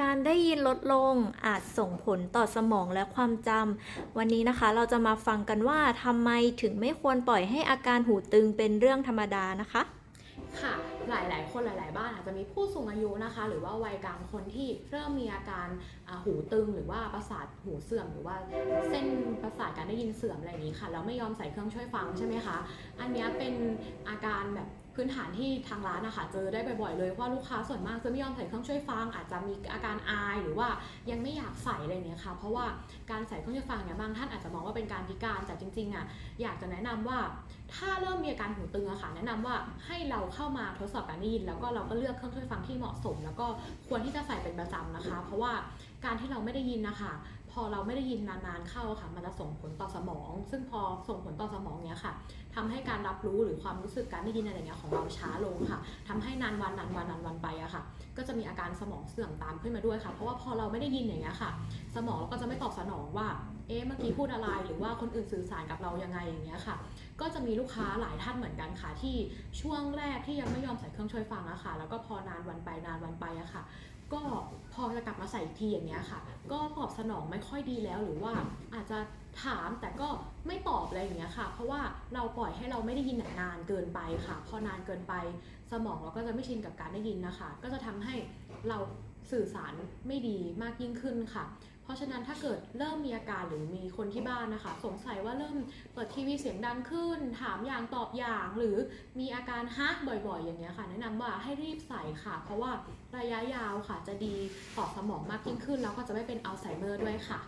การได้ยินลดลงอาจส่งผลต่อสมองและความจำ วันนี้นะคะเราจะมาฟังกันว่าทำไมถึงไม่ควรปล่อยให้อาการหูตึงเป็นเรื่องธรรมดานะคะ ค่ะ หลาย ๆ คนหลาย ๆ บ้านอาจจะมีผู้สูงอายุนะคะ หรือว่าวัยกลางคนที่เริ่มมีอาการหูตึง หรือว่าประสาทหูเสื่อม หรือว่าเส้นประสาทการได้ยินเสื่อมอะไรอย่างนี้ค่ะแล้วไม่ยอมใส่เครื่องช่วยฟังใช่ไหมคะ อันนี้เป็นอาการแบบพื้นฐานที่ทางร้านนะคะเจอได้บ่อยๆเลยว่าลูกค้าส่วนมากจะไม่ยอมใส่เครื่องช่วยฟัง อาจจะมีอาการอายหรือว่ายังไม่อยากใส่อะไรอย่างเงี้ยค่ะเพราะว่าการใส่เครื่องช่วยฟังเนี่ยบางท่านอาจจะมองว่าเป็นการพิการแต่จริงๆอะอยากจะแนะนำว่า ถ้าเริ่มมีอาการหูตึงอะค่ะแนะนำว่าให้เราเข้ามาทดสอบการได้ยิน แล้วก็เราก็เลือกเครื่องช่วยฟังที่เหมาะสม แล้วก็ควรที่จะใส่เป็นประจำนะคะ เพราะว่าการที่เราไม่ได้ยินนะคะ พอเราไม่ได้ยินนานๆเข้าค่ะ มันจะส่งผลต่อสมอง ซึ่งพอส่งผลต่อสมองเนี้ยค่ะทำให้การรับรู้หรือความรู้สึกการได้ยินอะไรเงี้ยของเราช้าลงค่ะทำให้นานวันนานวันนานวันไปอะค่ะ จะมีอาการสมองเสื่อมตามขึ้นมาด้วยค่ะ เพราะว่าพอเราไม่ได้ยินอย่างเงี้ยค่ะ สมองเราก็จะไม่ตอบสนองว่า เอ๊ะ เมื่อกี้พูดอะไร หรือว่าคนอื่นสื่อสารกับเรายังไงอย่างเงี้ยค่ะ ก็จะมีลูกค้าหลายท่านเหมือนกันค่ะ ที่ช่วงแรกที่ยังไม่ยอมใส่เครื่องช่วยฟังอะค่ะ แล้วก็พอนานวันไปนานวันไปอะค่ะ ก็พอจะกลับมาใส่อีกทีอย่างเงี้ยค่ะ ก็ตอบสนองไม่ค่อยดีแล้วหรือว่าอาจจะถามแต่ก็ไม่ตอบอะไรอย่างเงี้ยค่ะ เพราะว่าเราปล่อยให้เราไม่ได้ยินนานเกินไปค่ะ พอนานเกินไป สมองเราก็จะไม่ชินกับการได้ยินนะคะ ก็จะทำให้เรา สื่อสารไม่ดีมากยิ่งขึ้นค่ะ เพราะฉะนั้นถ้าเกิดเริ่มมีอาการหรือมีคนที่บ้านนะคะ สงสัยว่าเริ่มเปิดทีวีเสียงดังขึ้น ถามอย่างตอบอย่าง หรือมีอาการฮะบ่อยๆ อย่างเงี้ยค่ะ แนะนำว่าให้รีบใส่ค่ะ เพราะว่าระยะยาวค่ะจะดีต่อสมองมากยิ่งขึ้น แล้วก็จะไม่เป็นอัลไซเมอร์ด้วยค่ะ